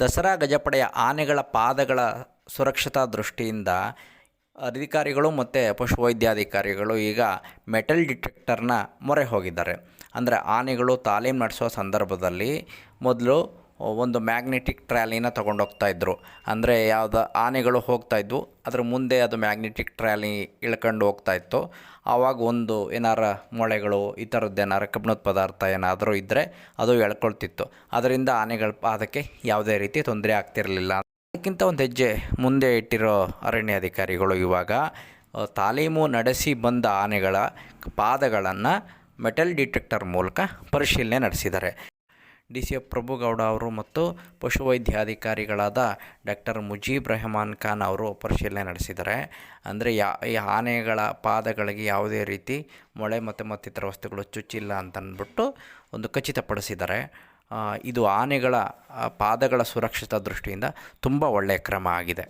ದಸರಾ ಗಜಪಡೆಯ ಆನೆಗಳ ಪಾದಗಳ ಸುರಕ್ಷತಾ ದೃಷ್ಟಿಯಿಂದ ಅಧಿಕಾರಿಗಳು ಮತ್ತು ಪಶುವೈದ್ಯಾಧಿಕಾರಿಗಳು ಈಗ ಮೆಟಲ್ ಡಿಟೆಕ್ಟರ್ನ ಮೊರೆ ಹೋಗಿದ್ದಾರೆ. ಅಂದರೆ ಆನೆಗಳು ತಾಲೀಮು ನಡೆಸುವ ಸಂದರ್ಭದಲ್ಲಿ ಮೊದಲು ಒಂದು ಮ್ಯಾಗ್ನೆಟಿಕ್ ಟ್ರ್ಯಾಲಿನ ತೊಗೊಂಡೋಗ್ತಾ ಇದ್ದರು ಅಂದರೆ ಯಾವ್ದು ಆನೆಗಳು ಹೋಗ್ತಾ ಇದ್ವು ಅದ್ರ ಮುಂದೆ ಅದು ಮ್ಯಾಗ್ನೆಟಿಕ್ ಟ್ರ್ಯಾಲಿ ಇಳ್ಕೊಂಡು ಹೋಗ್ತಾ ಇತ್ತು. ಆವಾಗ ಒಂದು ಏನಾರ ಮೊಳೆಗಳು ಈ ಥರದ್ದು ಏನಾರ ಕಬ್ಬಿಣದ ಪದಾರ್ಥ ಏನಾದರೂ ಇದ್ದರೆ ಅದು ಎಳ್ಕೊಳ್ತಿತ್ತು. ಅದರಿಂದ ಆನೆಗಳ ಪಾದಕ್ಕೆ ಯಾವುದೇ ರೀತಿ ತೊಂದರೆ ಆಗ್ತಿರಲಿಲ್ಲ. ಅದಕ್ಕಿಂತ ಒಂದು ಹೆಜ್ಜೆ ಮುಂದೆ ಇಟ್ಟಿರೋ ಅರಣ್ಯಾಧಿಕಾರಿಗಳು ಇವಾಗ ಅ, ತಾಲೀಮು ನಡೆಸಿ ಬಂದ ಆನೆಗಳ ಪಾದಗಳನ್ನು ಮೆಟಲ್ ಡಿಟೆಕ್ಟರ್ ಮೂಲಕ ಪರಿಶೀಲನೆ ನಡೆಸಿದ್ದಾರೆ. ಡಿ ಸಿ ಎಫ್ ಪ್ರಭುಗೌಡ ಅವರು ಮತ್ತು ಪಶುವೈದ್ಯಾಧಿಕಾರಿಗಳಾದ ಡಾಕ್ಟರ್ ಮುಜೀಬ್ ರೆಹಮಾನ್ ಖಾನ್ ಅವರು ಪರಿಶೀಲನೆ ನಡೆಸಿದ್ದಾರೆ ಅಂದರೆ ಯಾ, ಈ ಆನೆಗಳ ಪಾದಗಳಿಗೆ ಯಾವುದೇ ರೀತಿ ಮೊಳೆ ಮತ್ತು ಮತ್ತಿತರ ವಸ್ತುಗಳು ಚುಚ್ಚಿಲ್ಲ ಅಂತಂದ್ಬಿಟ್ಟು ಒಂದು ಖಚಿತಪಡಿಸಿದ್ದಾರೆ ಇದು ಆನೆಗಳ ಪಾದಗಳ ಸುರಕ್ಷತಾ ದೃಷ್ಟಿಯಿಂದ ತುಂಬ ಒಳ್ಳೆಯ ಕ್ರಮ ಆಗಿದೆ.